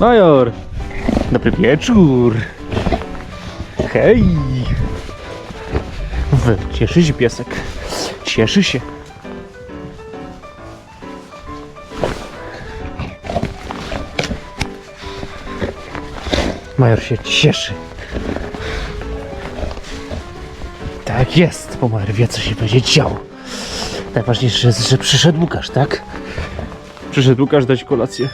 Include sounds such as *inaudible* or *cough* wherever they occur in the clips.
Major! Dobry wieczór! Hej! Cieszy się piesek. Cieszy się. Major się cieszy. Tak jest, bo Major wie, co się będzie działo. Najważniejsze jest, że przyszedł Łukasz, tak? Przyszedł Łukasz dać kolację.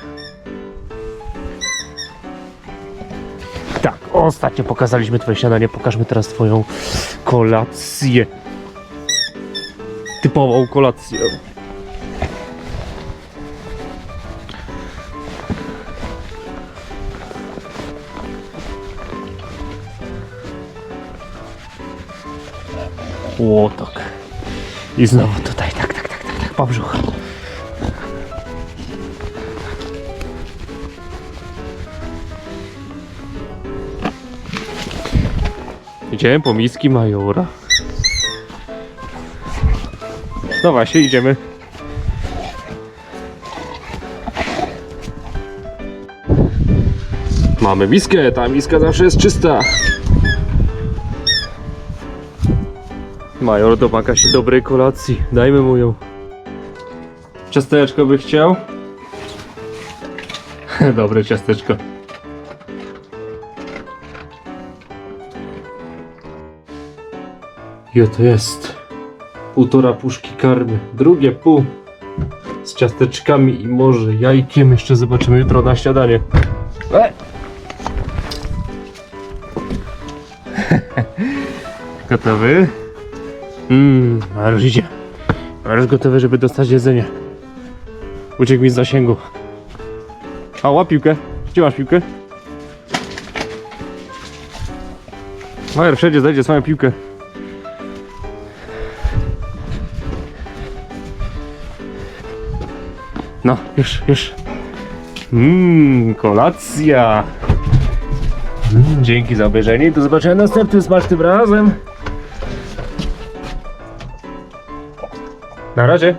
Ostatnio pokazaliśmy twoje śniadanie, pokażmy teraz twoją kolację. Typową kolację. Łotok. I znowu tutaj, tak, tak, tak, tak, tak, po brzuchu. Idziemy po miski majora. No właśnie, idziemy. Mamy miskę, ta miska zawsze jest czysta. Major domaga się dobrej kolacji. Dajmy mu ją. Ciasteczko by chciał? *laughs* Dobre ciasteczko. Jo to jest. Półtora puszki karmy. Drugie pół. Z ciasteczkami i może jajkiem. Jeszcze zobaczymy jutro na śniadanie. E! *laughs* Gotowy? Mmm, a już idzie. A już gotowy, żeby dostać jedzenie. Uciekł mi z zasięgu. A, łap piłkę. Gdzie masz piłkę? Majer wszędzie znajdzie swoją piłkę. No, już, już. Mmm, kolacja. Mm, dzięki za obejrzenie i do zobaczenia następnym smacznym razem. Na razie.